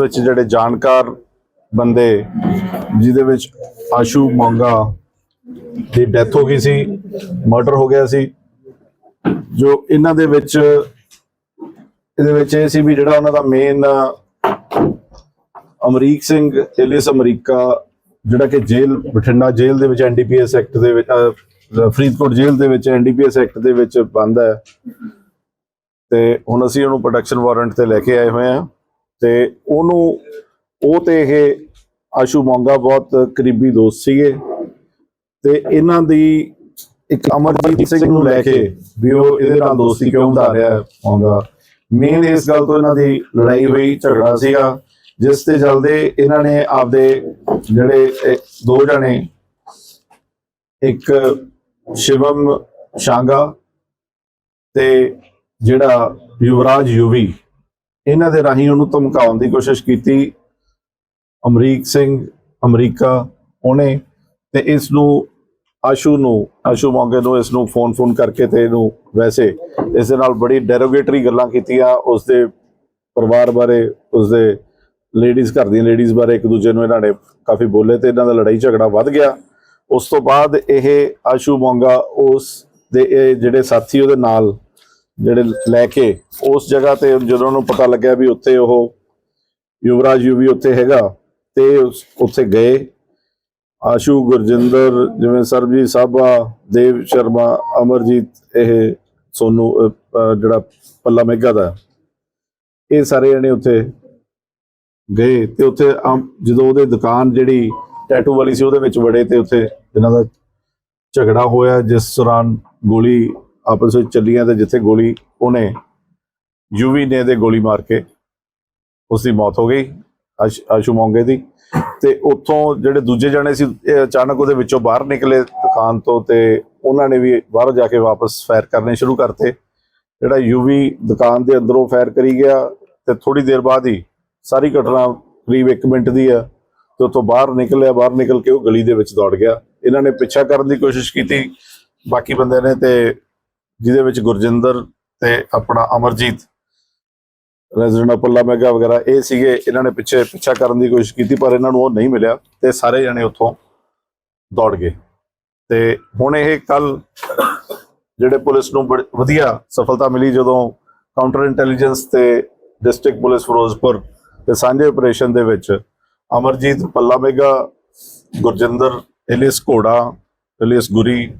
ਵਿੱਚ ਜਿਹੜੇ ਜਾਣਕਾਰ ਬੰਦੇ ਜਿਹਦੇ ਵਿੱਚ ਆਸ਼ੂ ਮੰਗਾ ਦੀ ਡੈਥ ਹੋ ਗਈ ਸੀ ਮਰਡਰ ਹੋ ਗਿਆ ਸੀ, ਜੋ ਇਹਨਾਂ ਦੇ ਵਿੱਚ, ਇਹਦੇ ਵਿੱਚ ਇਹ ਸੀ ਵੀ ਜਿਹੜਾ ਉਹਨਾਂ ਦਾ ਮੇਨ ਅਮਰੀਕ ਸਿੰਘ ਏਲੀਅਸ ਅਮਰੀਕਾ, ਜਿਹੜਾ ਕਿ ਜੇਲ੍ਹ, ਬਠਿੰਡਾ ਜੇਲ੍ਹ ਦੇ ਵਿੱਚ ਐਨਡੀਪੀਐਸ ਐਕਟ ਦੇ ਵਿੱਚ ਫਰੀਦਕੋਟ ਜੇਲ੍ਹ ਦੇ ਵਿੱਚ ਐਨਡੀਪੀਐਸ ਐਕਟ ਦੇ ਵਿੱਚ ਬੰਦ ਹੈ। ਤੇ ਹੁਣ ਅਸੀਂ ਉਹਨੂੰ ਪ੍ਰੋਟੈਕਸ਼ਨ ਵਾਰੰਟ ਤੇ ਲੈ ਕੇ ਆਏ ਹੋਏ ਹਾਂ। ਤੇ ਉਹਨੂੰ, ਉਹ ਤੇ ਇਹ ਆਸ਼ੂ ਮੋਂਗਾ ਬਹੁਤ ਕਰੀਬੀ ਦੋਸਤ ਸੀਗੇ। ਤੇ ਇਹਨਾਂ ਦੀ ਇੱਕ ਅਮਰਜੀਤ ਸਿੰਘ ਨੂੰ ਲੈ ਕੇ ਵੀ ਉਹ ਇਹਦੇ ਨਾਲ ਦੋਸਤੀ ਕਿਉਂ ਵਧਾ ਰਿਹਾ ਮੋਂਗਾ। ਮੇਨ ਇਸ ਗੱਲ ਤੋਂ ਇਹਨਾਂ ਦੀ ਲੜਾਈ ਹੋਈ, ਝਗੜਾ ਸੀਗਾ, ਜਿਸ ਤੇ ਚਲਦੇ ਇਹਨਾਂ ਨੇ ਆਪਦੇ ਜਿਹੜੇ ਦੋ ਜਣੇ, ਇੱਕ ਸ਼ਿਵਮ ਸ਼ਾਂਗਾ ਤੇ ਜਿਹੜਾ ਯੁਵਰਾਜ ਯੂਵੀ ਇਹਨਾਂ ਦੇ ਰਾਹੀਂ ਉਹਨੂੰ ਧਮਕਾਉਣ ਦੀ ਕੋਸ਼ਿਸ਼ ਕੀਤੀ। ਅਮਰੀਕ ਸਿੰਘ, ਅਮਰੀਕਾ, ਉਹਨੇ ਤੇ ਇਸ ਨੂੰ ਆਸ਼ੂ ਨੂੰ, ਆਸ਼ੂ ਮੌਂਗੇ ਨੂੰ ਇਸ ਨੂੰ ਫੋਨ ਫੋਨ ਕਰਕੇ ਤੇ ਇਹਨੂੰ ਵੈਸੇ ਇਸ ਦੇ ਨਾਲ ਬੜੀ ਡੈਰੋਗੇਟਰੀ ਗੱਲਾਂ ਕੀਤੀਆਂ। ਉਸ ਦੇ ਪਰਿਵਾਰ ਬਾਰੇ, ਉਸ ਦੇ ਲੇਡੀਜ਼ ਘਰ ਦੀਆਂ ਲੇਡੀਜ਼ ਬਾਰੇ ਇੱਕ ਦੂਜੇ ਨੂੰ ਇਹਨਾਂ ਨੇ ਕਾਫੀ ਬੋਲੇ ਤੇ ਇਹਨਾਂ ਦਾ ਲੜਾਈ ਝਗੜਾ ਵੱਧ ਗਿਆ। ਉਸ ਤੋਂ ਬਾਅਦ ਇਹ ਆਸ਼ੂ ਮੌਂਗਾ, ਉਸ ਦੇ ਇਹ ਜਿਹੜੇ ਸਾਥੀ ਉਹਦੇ ਨਾਲ ਜਿਹੜੇ ਲੈ ਕੇ ਉਸ ਜਗ੍ਹਾ ਤੇ ਜਦੋਂ ਉਹਨੂੰ ਪਤਾ ਲੱਗਿਆ ਵੀ ਉੱਥੇ ਉਹ ਯੁਵਰਾਜ ਯੂਵੀ ਉੱਥੇ ਹੈਗਾ ਤੇ ਉੱਥੇ ਗਏ। ਆਸ਼ੂ, ਗੁਰਜਿੰਦਰ, ਜਿਵੇਂ ਸਰਬਜੀਤ ਸਾਬਾ, ਦੇਵ ਸ਼ਰਮਾ, ਅਮਰਜੀਤ, ਇਹ ਸੋਨੂ ਜਿਹੜਾ ਪੱਲਾ ਮੇਗਾ ਦਾ, ਇਹ ਸਾਰੇ ਜਣੇ ਉੱਥੇ ਗਏ ਤੇ ਉੱਥੇ ਜਦੋਂ ਉਹਦੇ ਦੁਕਾਨ ਜਿਹੜੀ ਟੈਟੂ ਵਾਲੀ ਸੀ ਉਹਦੇ ਵਿੱਚ ਵੜੇ ਤੇ ਉੱਥੇ ਇਹਨਾਂ ਦਾ ਝਗੜਾ ਹੋਇਆ, ਜਿਸ ਦੌਰਾਨ ਗੋਲੀ ਆਪਸ ਵਿੱਚ ਚੱਲੀਆਂ ਤੇ ਜਿੱਥੇ ਗੋਲੀ ਉਹਨੇ ਯੂਵੀ ਨੇ ਦੇ ਗੋਲੀ ਮਾਰ ਕੇ ਉਸ ਦੀ ਮੌਤ ਹੋ ਗਈ, ਆਸ਼ੂ ਮੌਂਗੇ ਦੀ। ਤੇ ਉੱਥੋਂ ਜਿਹੜੇ ਦੂਜੇ ਜਣੇ ਸੀ ਅਚਾਨਕ ਉਹਦੇ ਵਿੱਚੋਂ ਬਾਹਰ ਨਿਕਲੇ ਦੁਕਾਨ ਤੋਂ ਤੇ ਉਹਨਾਂ ਨੇ ਵੀ ਬਾਹਰ ਜਾ ਕੇ ਵਾਪਸ ਫਾਇਰ ਕਰਨੇ ਸ਼ੁਰੂ ਕਰਤੇ। ਜਿਹੜਾ ਯੂਵੀ ਦੁਕਾਨ ਦੇ ਅੰਦਰੋਂ ਫਾਇਰ ਕਰੀ ਗਿਆ ਤੇ ਥੋੜੀ ਦੇਰ ਬਾਅਦ ਹੀ ਸਾਰੀ ਘਟਨਾ ਕਰੀਬ 1 ਮਿੰਟ ਦੀ ਆ ਤੇ ਉੱਥੋਂ ਬਾਹਰ ਨਿਕਲਿਆ, ਬਾਹਰ ਨਿਕਲ ਕੇ ਉਹ ਗਲੀ ਦੇ ਵਿੱਚ ਦੌੜ ਗਿਆ। ਇਹਨਾਂ ਨੇ ਪਿੱਛਾ ਕਰਨ ਦੀ ਕੋਸ਼ਿਸ਼ ਕੀਤੀ, ਬਾਕੀ ਬੰਦੇ ਨੇ ਤੇ ਜਿਹਦੇ ਵਿੱਚ ਗੁਰਜਿੰਦਰ ਤੇ ਆਪਣਾ ਅਮਰਜੀਤ, ਰੈਜ਼ੀਡੈਂਟ ਪੱਲਾ ਮੈਗਾ ਵਗੈਰਾ, ਇਹ ਸੀਗੇ, ਇਹਨਾਂ ਨੇ ਪਿੱਛੇ ਪਿੱਛਾ ਕਰਨ ਦੀ ਕੋਸ਼ਿਸ਼ ਕੀਤੀ, ਪਰ ਇਹਨਾਂ ਨੂੰ ਉਹ ਨਹੀਂ ਮਿਲਿਆ ਤੇ ਸਾਰੇ ਜਣੇ ਉੱਥੋਂ ਦੌੜ ਗਏ। ਤੇ ਹੁਣ ਇਹ ਕੱਲ ਜਿਹੜੇ ਪੁਲਿਸ ਨੂੰ ਬੜੀ ਵਧੀਆ ਸਫਲਤਾ ਮਿਲੀ, ਜਦੋਂ ਕਾਊਂਟਰ ਇੰਟੈਲੀਜੈਂਸ ਤੇ ਡਿਸਟ੍ਰਿਕਟ ਪੁਲਿਸ ਫਿਰੋਜ਼ਪੁਰ ਦੇ ਸਾਂਝੇ ਆਪਰੇਸ਼ਨ ਦੇ ਵਿੱਚ ਅਮਰਜੀਤ, ਪੱਲਾ ਮੇਗਾ, ਗੁਰਜਿੰਦਰ ਇਲੀਸ ਘੋੜਾ ਇਲੀਸ ਗੁਰੀ,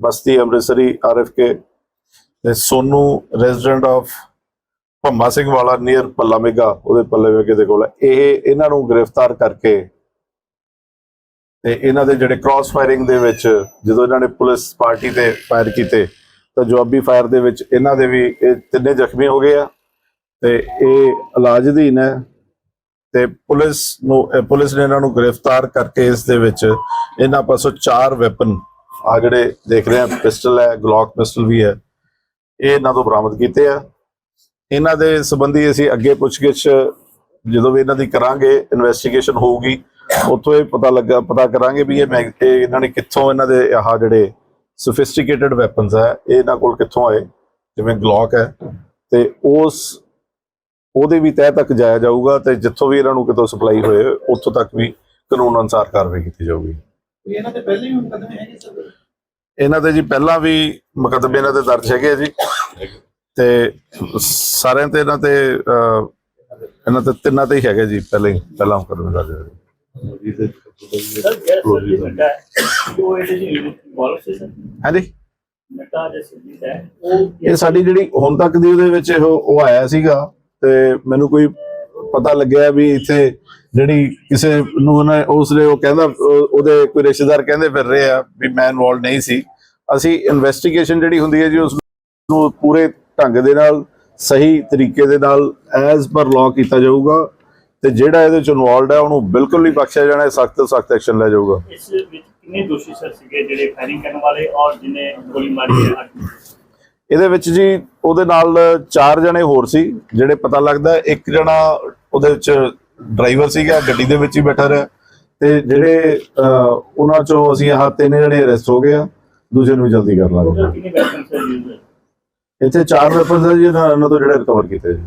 ਬਸਤੀ ਅੰਮ੍ਰਿਤਸਰੀ ਆਰਐਫਕੇ ਤੇ Sonu resident of Bhamma Singh Wala near Palla ਮੇਗਾ, ਉਹਦੇ ਪੱਲੇ ਮੇਗੇ ਦੇ ਕੋਲ ਇਹ, ਇਹਨਾਂ ਨੂੰ ਗ੍ਰਿਫਤਾਰ ਕਰਕੇ ਤੇ ਇਹਨਾਂ ਦੇ ਜਿਹੜੇ ਕ੍ਰਾਸ ਫਾਇਰਿੰਗ ਦੇ ਵਿੱਚ, ਜਦੋਂ ਇਹਨਾਂ ਨੇ ਪੁਲਿਸ ਪਾਰਟੀ ਤੇ ਫਾਇਰ ਕੀਤੇ, ਤਾਂ ਜਵਾਬੀ ਫਾਇਰ ਦੇ ਵਿੱਚ ਇਹਨਾਂ ਦੇ ਵੀ ਇਹ ਤਿੰਨੇ ਜ਼ਖਮੀ ਹੋ ਗਏ ਆ ਤੇ ਇਹ ਇਲਾਜ ਅਧੀਨ ਹੈ ਤੇ ਪੁਲਿਸ ਨੂੰ ਪੁਲਿਸ ਨੇ ਇਹਨਾਂ ਨੂੰ ਗ੍ਰਿਫਤਾਰ ਕਰਕੇ ਇਸ ਦੇ ਵਿੱਚ ਇਹਨਾਂ ਪਾਸੋਂ ਚਾਰ ਵੈਪਨ ਆ ਜਿਹੜੇ ਦੇਖ ਰਹੇ ਆ ਪਿਸਟਲ ਹੈ ਗਲੌਕ ਪਿਸਟਲ ਵੀ ਹੈ ਇਹ ਇਹਨਾਂ ਤੋਂ ਬਰਾਮਦ ਕੀਤੇ ਆ। ਇਹਨਾਂ ਦੇ ਸੰਬੰਧੀ ਅਸੀਂ ਅੱਗੇ ਪੁੱਛਗਿੱਛ ਜਦੋਂ ਵੀ ਇਹਨਾਂ ਦੀ ਕਰਾਂਗੇ ਇਨਵੈਸਟੀਗੇਸ਼ਨ ਹੋਊਗੀ, ਉੱਥੋਂ ਇਹ ਪਤਾ ਲੱਗਾ, ਪਤਾ ਕਰਾਂਗੇ ਵੀ ਇਹ ਮੈਗ- ਇਹਨਾਂ ਨੇ ਕਿੱਥੋਂ ਇਹਨਾਂ ਦੇ ਆਹ ਜਿਹੜੇ ਸੋਫਿਸਟੀਕੇਟਡ ਵੈਪਨਸ ਹੈ ਇਹ ਇਹਨਾਂ ਕੋਲ ਕਿੱਥੋਂ ਆਏ, ਜਿਵੇਂ ਗਲੌਕ ਹੈ। ਤੇ ਉਸ ਉਹਦੇ ਵੀ ਤਹਿ ਤੱਕ ਜਾਇਆ ਜਾਊਗਾ ਤੇ ਜਿੱਥੋਂ ਵੀ ਇਹਨਾਂ ਨੂੰ ਕਿਤੋਂ ਸਪਲਾਈ ਹੋਏ, ਉੱਥੋਂ ਤੱਕ ਵੀ ਕਾਨੂੰਨ ਅਨੁਸਾਰ ਕਾਰਵਾਈ ਕੀਤੀ ਜਾਊਗੀ। ਇਹਨਾਂ ਦੇ ਪਹਿਲੇ ਵੀ ਮੁਕਦਮੇ ਹੈਗੇ ਸਰ? ਇਹਨਾਂ ਦੇ ਜੀ ਪਹਿਲਾਂ ਵੀ ਮੁਕੱਦਮੇ ਇਹਨਾਂ ਦੇ ਦਰਜ ਹੈਗੇ ਆ ਜੀ। ਤੇ ਸਾਰਿਆਂ ਤੇ ਇਹਨਾਂ ਤੇ ਅਹ, ਇਹਨਾਂ ਤੇ ਤਿੰਨਾਂ ਤੇ ਹੀ ਹੈਗੇ ਜੀ ਪਹਿਲੇ ਹੀ ਪਹਿਲਾਂ ਮੁਕੱਦਮੇ ਦਰਜ ਹੈ ਸਰ ਜਿਹੜਾ ਸਰਵਿਸ ਨੱਡਾ ਹੈ ਉਹ ਇਹਦੇ ਜੀ ਇਨਵੋਲਵ ਸੀ ਸਰ ਹਾਂਜੀ? ਨੱਡਾ ਜਿਹੜਾ ਸਰਵਿਸ ਹੈ ਉਹ ਇਹ ਸਾਡੀ ਜਿਹੜੀ ਹੁਣ ਤੱਕ ਦੀ ਉਹਦੇ ਵਿੱਚ ਇਹ ਉਹ ਆਇਆ ਸੀਗਾ ਤੇ ਮੈਨੂੰ ਕੋਈ ਪਤਾ ਲੱਗਿਆ ਵੀ ਇੱਥੇ ਜਿਹੜੀ ਕਿਸੇ ਨੂੰ ਉਹਨੇ ਉਸਨੇ ਉਹ ਕਹਿੰਦਾ ਉਹ- ਉਹਦੇ ਕੋਈ ਰਿਸ਼ਤੇਦਾਰ ਕਹਿੰਦੇ ਫਿਰ ਰਹੇ ਆ ਵੀ ਮੈਂ ਇਨਵੋਲਡ ਨਹੀਂ ਸੀ। ਅਸੀਂ ਇਨਵੈਸਟੀਗੇਸ਼ਨ ਜਿਹੜੀ ਹੁੰਦੀ ਹੈ ਜੀ ਉਸ ਨੂੰ ਪੂਰੇ ਢੰਗ ਦੇ ਨਾਲ ਸਹੀ ਤਰੀਕੇ ਦੇ ਨਾਲ ਐਜ਼ ਪਰ ਲਾਅ ਕੀਤਾ ਜਾਊਗਾ ਤੇ ਜਿਹੜਾ ਇਹਦੇ ਚ ਇਨਵੋਲਡ ਹੈ ਉਹਨੂੰ ਬਿਲਕੁਲ ਨਹੀਂ ਬਖਸ਼ਿਆ ਜਾਣਾ ਸਖਤ ਤੋਂ ਸਖਤ ਐਕਸ਼ਨ ਲਿਆ ਜਾਊਗਾ। ਇਸ ਵਿੱਚ ਕਿੰਨੇ ਦੋਸ਼ੀ ਸਰ ਸੀਗੇ ਜਿਹੜੇ ਫਾਇਰਿੰਗ ਕਰਨ ਵਾਲੇ ਔਰ ਜਿਨੇ ਗੋਲੀ ਮਾਰੀ ਹੈ? ਇਹਦੇ ਵਿੱਚ ਜੀ ਉਹਦੇ ਨਾਲ ਚਾਰ ਜਣੇ ਹੋਰ ਸੀ ਜਿਹੜੇ ਪਤਾ ਲੱਗਦਾ ਇੱਕ ਜਣਾ ਉਹਦੇ ਵਿੱਚ ਡਰਾਈਵਰ ਸੀਗਾ ਗੱਡੀ ਦੇ ਵਿੱਚ ਹੀ ਬੈਠਾ ਰਿਹਾ। ਤੇ ਜਿਹੜੇ ਉਹਨਾਂ ਚੋਂ ਅਸੀਂ ਆਹ ਤਿੰਨ ਜਣੇ ਅਰੈਸਟ ਹੋ ਗਏ ਆ ਦੂਜੇ ਨੂੰ ਜਲਦੀ ਕਰ ਲਾਂਗੇ। ਇੱਥੇ ਚਾਰ ਵੈਪਨਸ ਆ ਜੀ ਇਹਨਾਂ ਤੋਂ ਜਿਹੜੇ ਰਿਕਵਰ ਕੀਤੇ ਜੀ।